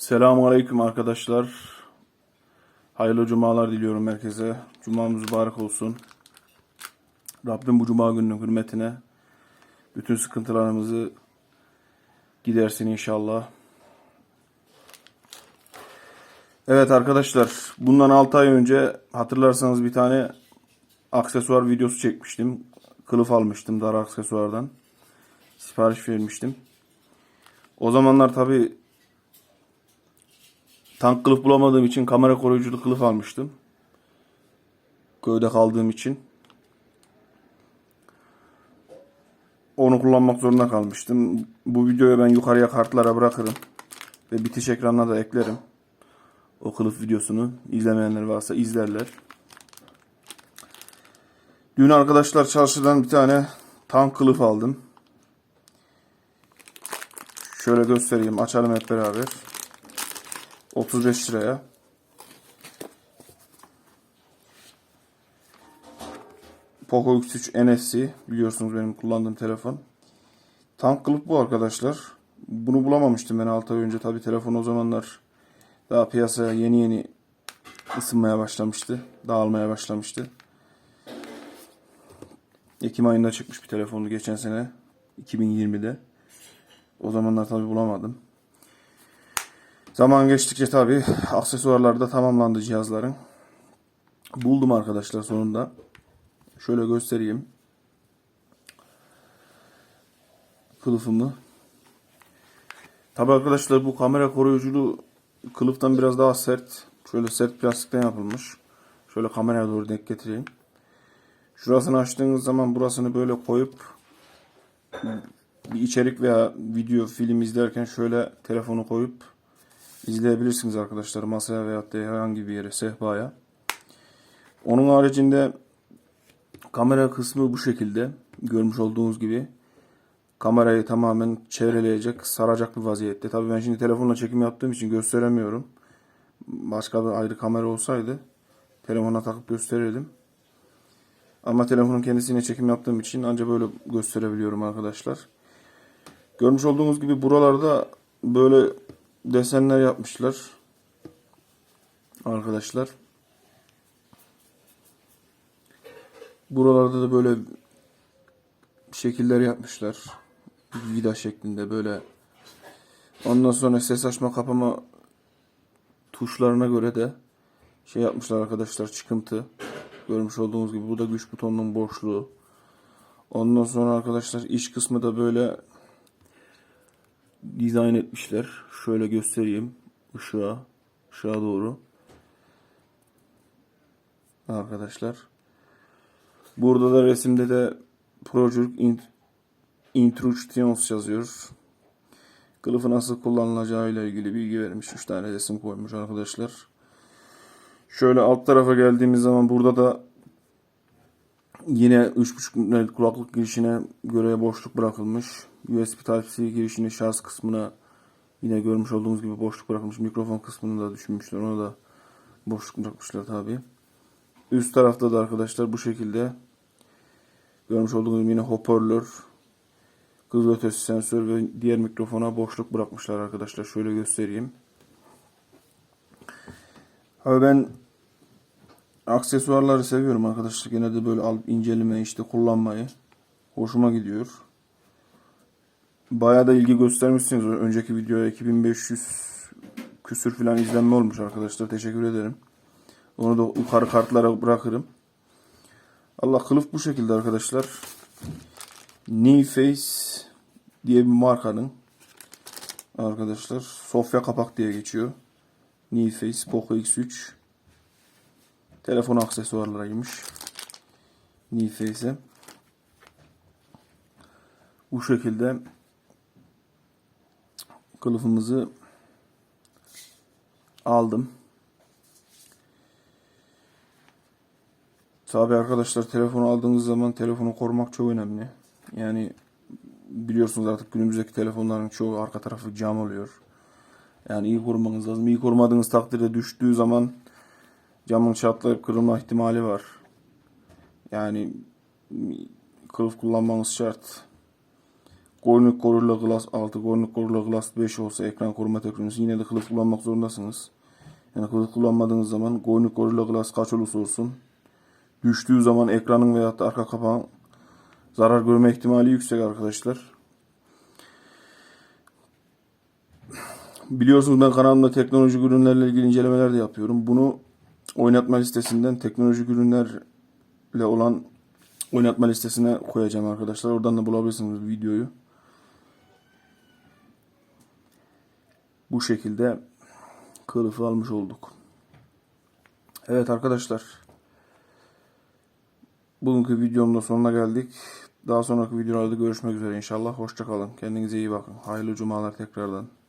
Selamun Aleyküm arkadaşlar. Hayırlı cumalar diliyorum herkese. Cumamız mübarek olsun. Rabbim bu cuma gününün hürmetine bütün sıkıntılarımızı gidersin inşallah. Evet arkadaşlar, bundan 6 ay önce hatırlarsanız bir tane aksesuar videosu çekmiştim. Kılıf almıştım dar aksesuardan. Sipariş vermiştim. O zamanlar tabi tank kılıf bulamadığım için kamera koruyuculu kılıf almıştım. Köyde kaldığım için. Onu kullanmak zorunda kalmıştım. Bu videoyu ben yukarıya kartlara bırakırım. Ve bitiş ekranına da eklerim. O kılıf videosunu izlemeyenler varsa izlerler. Dün arkadaşlar çarşıdan bir tane tank kılıf aldım. Şöyle göstereyim. Açalım hep beraber. 35 liraya. Poco X3 NFC. Biliyorsunuz benim kullandığım telefon. Tank kılıf bu arkadaşlar. Bunu bulamamıştım ben 6 ay önce. Tabi telefon o zamanlar daha piyasaya yeni yeni ısınmaya başlamıştı. Dağılmaya başlamıştı. Ekim ayında çıkmış bir telefondu geçen sene. 2020'de. O zamanlar tabi bulamadım. Zaman geçtikçe tabi aksesuarlar da tamamlandı cihazların. Buldum arkadaşlar sonunda. Şöyle göstereyim. Kılıfımı. Tabi arkadaşlar bu kamera koruyuculu kılıftan biraz daha sert. Şöyle sert plastikten yapılmış. Şöyle kameraya doğru denk getireyim. Şurasını açtığınız zaman burasını böyle koyup bir içerik veya video film izlerken şöyle telefonu koyup izleyebilirsiniz arkadaşlar masaya veya da herhangi bir yere sehpaya. Onun haricinde kamera kısmı bu şekilde görmüş olduğunuz gibi kamerayı tamamen çevreleyecek saracak bir vaziyette. Tabii ben şimdi telefonla çekim yaptığım için gösteremiyorum. Başka bir ayrı kamera olsaydı telefona takıp gösterirdim. Ama telefonun kendisine çekim yaptığım için ancak böyle gösterebiliyorum arkadaşlar. Görmüş olduğunuz gibi buralarda böyle desenler yapmışlar. Arkadaşlar. Buralarda da böyle şekiller yapmışlar. Vida şeklinde böyle. Ondan sonra ses açma kapama tuşlarına göre de şey yapmışlar arkadaşlar çıkıntı. Görmüş olduğunuz gibi bu da güç butonunun boşluğu. Ondan sonra arkadaşlar iç kısmı da böyle dizayn etmişler. Şöyle göstereyim ışığa, ışığa doğru. Arkadaşlar. Burada da resimde de Project Int Instructions yazıyor. Kılıfı nasıl kullanılacağı ile ilgili bilgi vermiş. 3 tane resim koymuş arkadaşlar. Şöyle alt tarafa geldiğimiz zaman burada da yine 3.5 led kulaklık girişine göre boşluk bırakılmış. USB Type-C girişini şarj kısmına yine görmüş olduğunuz gibi boşluk bırakılmış. Mikrofon kısmını da düşünmüşler. Ona da boşluk bırakmışlar tabi. Üst tarafta da arkadaşlar bu şekilde görmüş olduğunuz gibi yine hoparlör, hız ötesi sensör ve diğer mikrofona boşluk bırakmışlar arkadaşlar. Şöyle göstereyim. Abi ben aksesuarları seviyorum arkadaşlar. Genelde böyle alıp inceleme işte kullanmayı. Hoşuma gidiyor. Bayağı da ilgi göstermişsiniz. Önceki videoya 2500 küsür falan izlenme olmuş arkadaşlar. Teşekkür ederim. Onu da yukarı kartlara bırakırım. Allah kılıf bu şekilde arkadaşlar. New Face diye bir markanın arkadaşlar Sofya kapak diye geçiyor. New Face Poco X3 telefon aksesuarlarıymış. New Face'e bu şekilde kılıfımızı aldım. Tabi arkadaşlar telefonu aldığınız zaman telefonu korumak çok önemli. Yani biliyorsunuz artık günümüzdeki telefonların çoğu arka tarafı cam oluyor. Yani iyi korumanız lazım. İyi korumadığınız takdirde düştüğü zaman camın çatlayıp kırılma ihtimali var. Yani kılıf kullanmanız şart. Koynuk Gorilla Glass 6, Koynuk Gorilla Glass 5 olsa ekran koruma teknolojisi yine de kılıf kullanmak zorundasınız. Yani kılıf kullanmadığınız zaman Koynuk Gorilla Glass kaç olursa olsun düştüğü zaman ekranın veya da arka kapağın zarar görme ihtimali yüksek arkadaşlar. Biliyorsunuz ben kanalımda teknolojik ürünlerle ilgili incelemeler de yapıyorum. Bunu oynatma listesinden teknolojik ürünlerle olan oynatma listesine koyacağım arkadaşlar. Oradan da bulabilirsiniz videoyu. Bu şekilde kılıfı almış olduk. Evet arkadaşlar. Bugünkü videomun da sonuna geldik. Daha sonraki videolarda görüşmek üzere inşallah. Hoşçakalın. Kendinize iyi bakın. Hayırlı cumalar tekrardan.